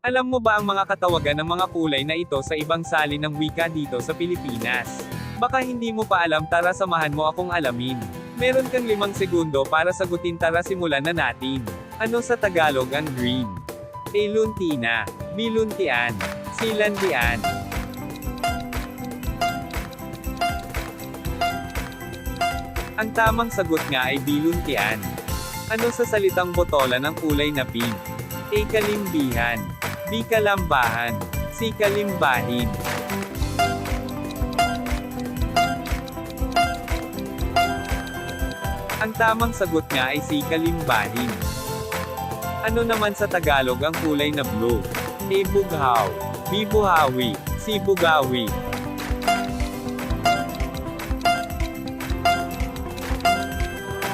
Alam mo ba ang mga katawagan ng mga kulay na ito sa ibang salin ng wika dito sa Pilipinas? Baka hindi mo pa alam tara samahan mo akong alamin. Meron kang limang segundo para sagutin tara simulan na natin. Ano sa Tagalog ang green? A. Luntina. B. Luntian. C. Landian. Ang tamang sagot nga ay B. Luntian. Ano sa salitang botola ng kulay na pink? A. B. Kalambahan. C. Kalimbahin. Ang tamang sagot nga ay C. Kalimbahin. Ano naman sa Tagalog ang kulay na blue? A. Bughaw. B. Buhawi. C. Bugawi.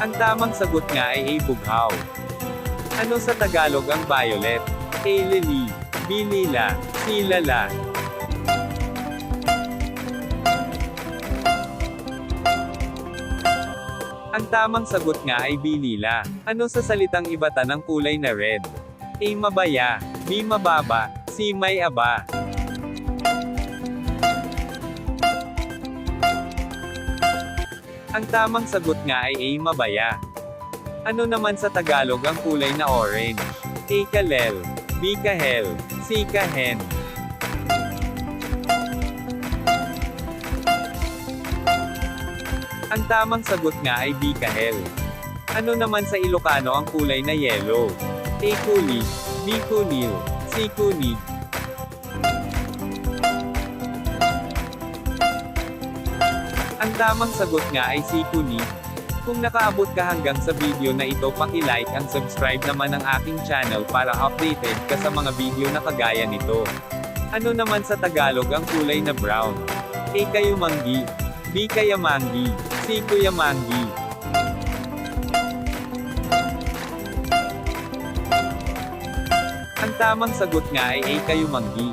Ang tamang sagot nga ay A. Bughaw. Ano sa Tagalog ang violet? A. Lily. B. Lila. C. Lala. Ang tamang sagot nga ay B. Lila. Ano sa salitang ibata ng kulay na red? A. Mabaya. B. Mababa. C. May aba. Ang tamang sagot nga ay A. Mabaya. Ano naman sa Tagalog ang kulay na orange? A. Kalel. B. Kahel. C. Kahen. Ang tamang sagot nga ay B. Kahel. Ano naman sa Ilocano ang kulay na yellow? A. Kuli. B. Kunil. C. Kunig. Ang tamang sagot nga ay C. Kung nakaabot ka hanggang sa video na ito paki-like ang subscribe naman ang aking channel para updated ka sa mga video na kagaya nito. Ano naman sa Tagalog ang kulay na brown? A. Kayumanggi. B. Kayamanggi. C. Kuyamanggi. Ang tamang sagot nga ay A. Kayumanggi.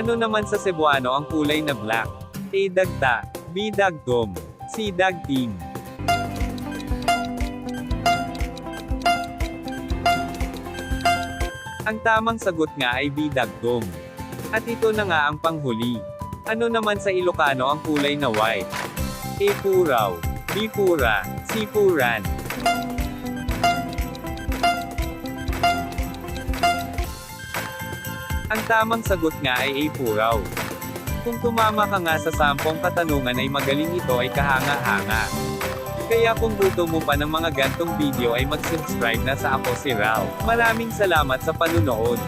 Ano naman sa Cebuano ang kulay na black? A. Dagta. B. Dagtom. C. Dagting. Ang tamang sagot nga ay B. Dagtom. At ito na nga ang panghuli. Ano naman sa Ilocano ang kulay na white? A. Puraw. B. Pura. C. Puran. Ang tamang sagot nga ay A. Puraw. Kung tumama ka nga sa sampung katanungan ay magaling ito ay kahanga-hanga. Kaya kung gusto mo pa ng mga gantong video ay mag-subscribe na sa Ako si Rao. Maraming salamat sa panunood.